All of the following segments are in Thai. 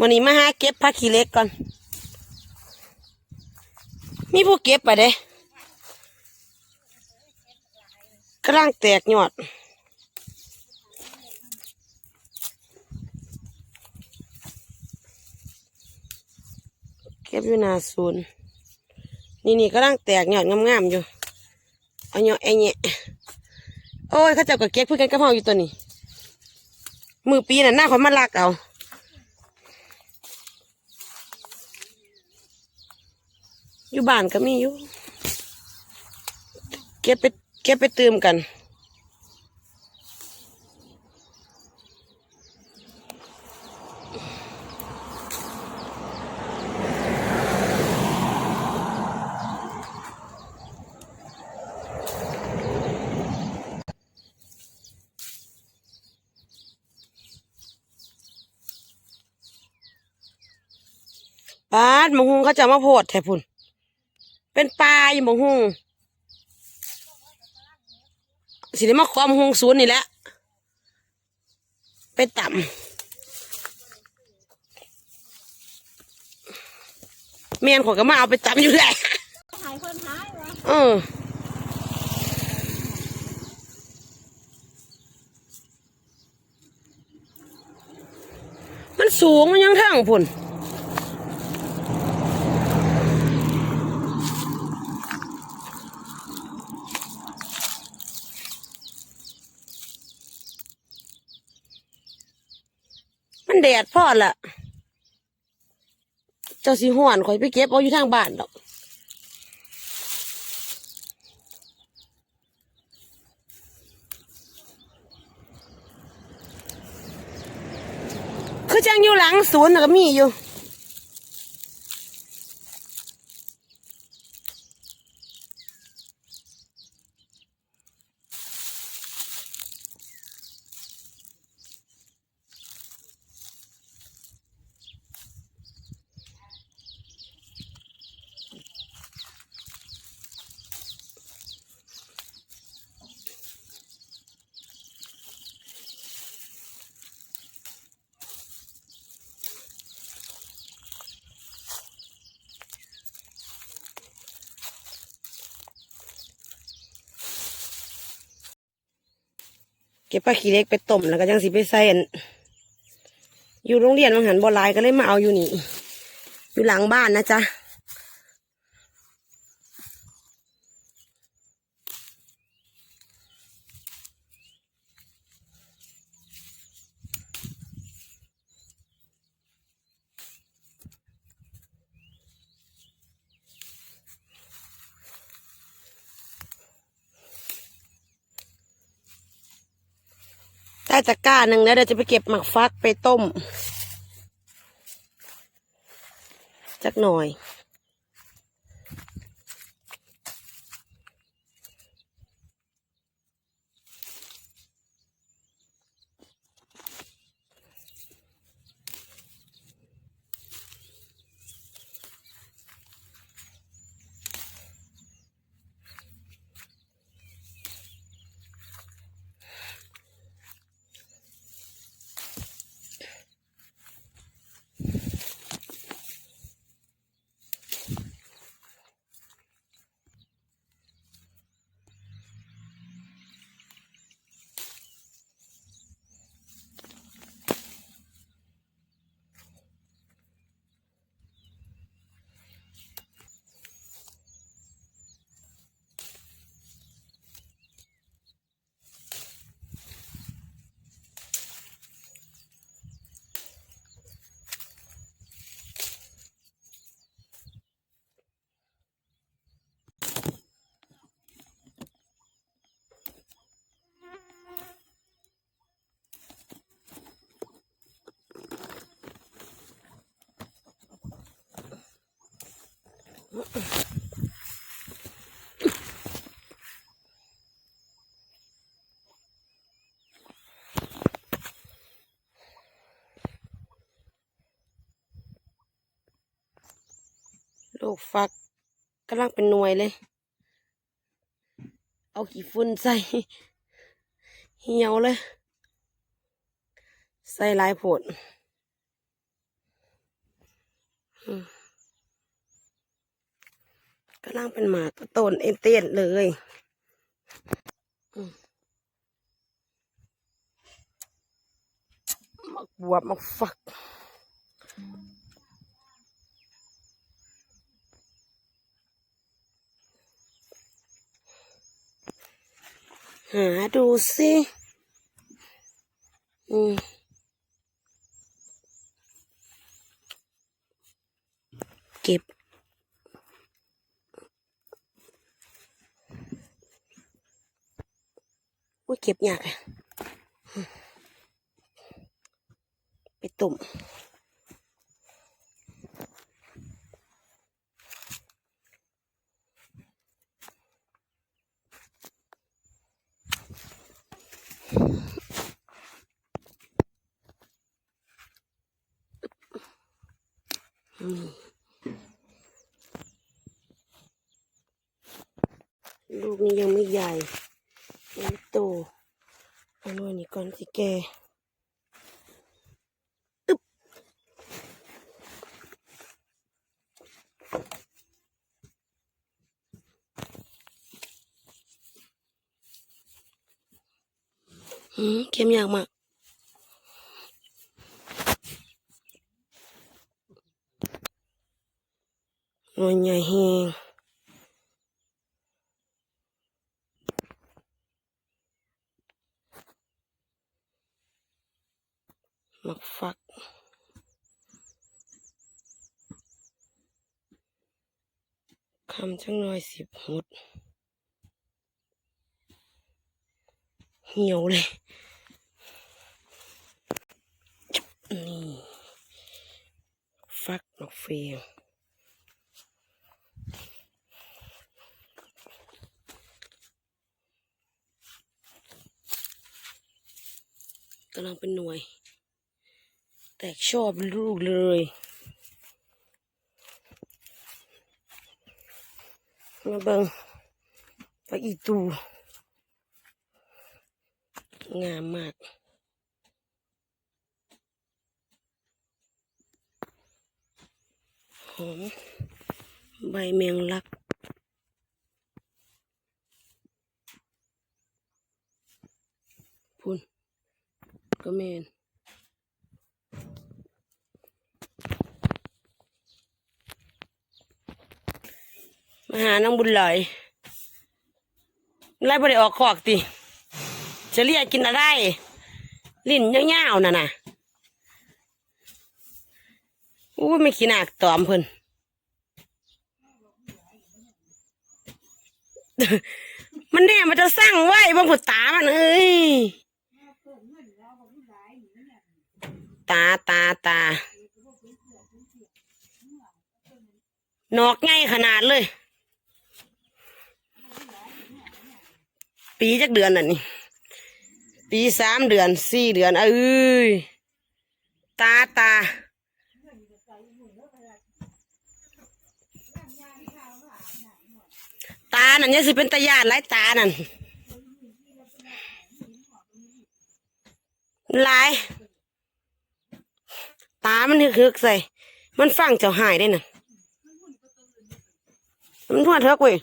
วันนี้มาหาเก็บผักขี้เล็กก่อน มีผู้เก็บไปเด้กำลังแตกยอดเก็บอยู่นาศูนย์นี่นี่กำลังแตกยอดงามๆอยู่ เอายอดไอเนี่ยโอ้ยเขาเจ้าก็เก็บเพื่อกันกับเฮาอยู่ตัวนี้ มือปีน่ะหน้าคนมาลักเอา อยู่บ้านก็มีอยู่ เก็บไปเก็บไปเติมกันปาดหมงหุงเขาจะมาโพดแทพุ่น เป็นปลาอยู่หมงหุงสิได้มาความหุงศูนย์นี่แหละไปต่ำเมียนขอยก็มาเอาไปต่ำอยู่แหละหายคนหายวะเออมันสูงมันยังเทั้งพุ่น มันแดดพอละเจ้าสีห่อนข่อยไปเก็บเอาอยู่ทางบ้านดอกคือจังอยู่หลังสวนน่ะก็มีอยู่ เก็บปลาขี้เล็กไปต้มแล้วก็ยังสิไปใส่อันอยู่โรงเรียนมังหันบอลายก็เลยมาเอาอยู่นี่ อยู่หลังบ้านนะจ๊ะ ได้ตะกร้าหนึ่งแล้วเดี๋ยวจะไปเก็บหมักฟักไปต้มจักหน่อย ลูกฟักกำลังเป็นหน่วยเลย เอาขี้ฝุ่นใส่ เหี่ยวเลย ใส่ลายผลอืม กำลังเป็นหมาตัวโตนเอ็นเต้นเลยมมักบวบมักฟักหาดูสิอืมเก็บ อุ้ย เก็บยากอะอืมไปตุ่มลูกนี้ยังไม่ใหญ่ ยังไม่โตเอาหน่อยนี้ก่อนสิแกอึ๊บอืมเค็มยากมากหน่วยใหญ่แหง มักฟัก คำจังน้อยสิบหุดเหี่ยวเลย นี่ ฟักหมักเฟียงกำลังเป็นหน่วย แตกชอบลูกเลยมาเบิงไปอีตู งามมากหอมใบแมงลักพุ่นก็เมน มาหาน้องบุญหลอยไล่บ่ได้ออกคอกติจะเรียกกินอะไร ลิ้นยวๆน่ะน่ะอู้ไม่ขี้หนักตอมเพิ่นมันแน่มันจะสร้างไว้บางผุดตามันเอ้ยตาตาตานอกไงขนาดเลย ปีจักเดือนน่ะนี่ ปีสามเดือนสี่เดือนเอ้ยตาตาตานั่นยังสิเป็นตาญาติหลายตานั่นหลาย ตามันฮึกๆใส่ มันฟังเจ้าหายได้น่ะมันทั่วเถอะเว้ย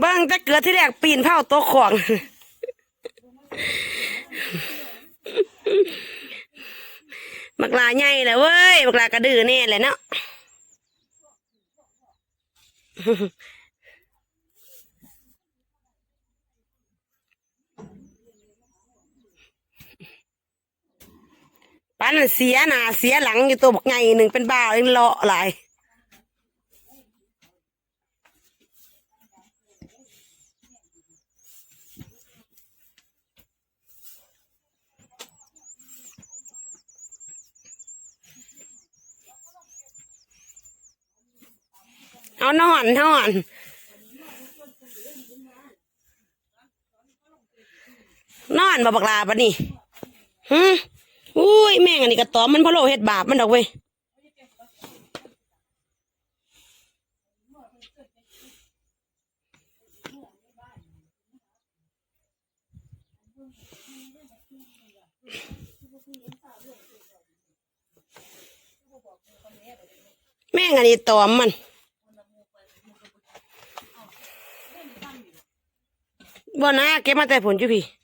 บิ้งจะเกิดที่แรกปีนเผาโต๊ะของ บักลาใหญ่แหละเว้ย บักลากระดือแน่แหละเนาะปันเสียหน้าเสียหลังอยู่ตัวบักไงหนึ่งเป็นบ้าเลยเลาะหลาย เอานอนนอนนอนบ่บักลาปะนี่ฮึอุ้ยแม่งอันนี้กระตอมมันพะโลเฮ็ดบาปมันดอกเว้ยแม่งอันนี้ตอมมัน บ่นะเก็บมาแต่ผลจุพี่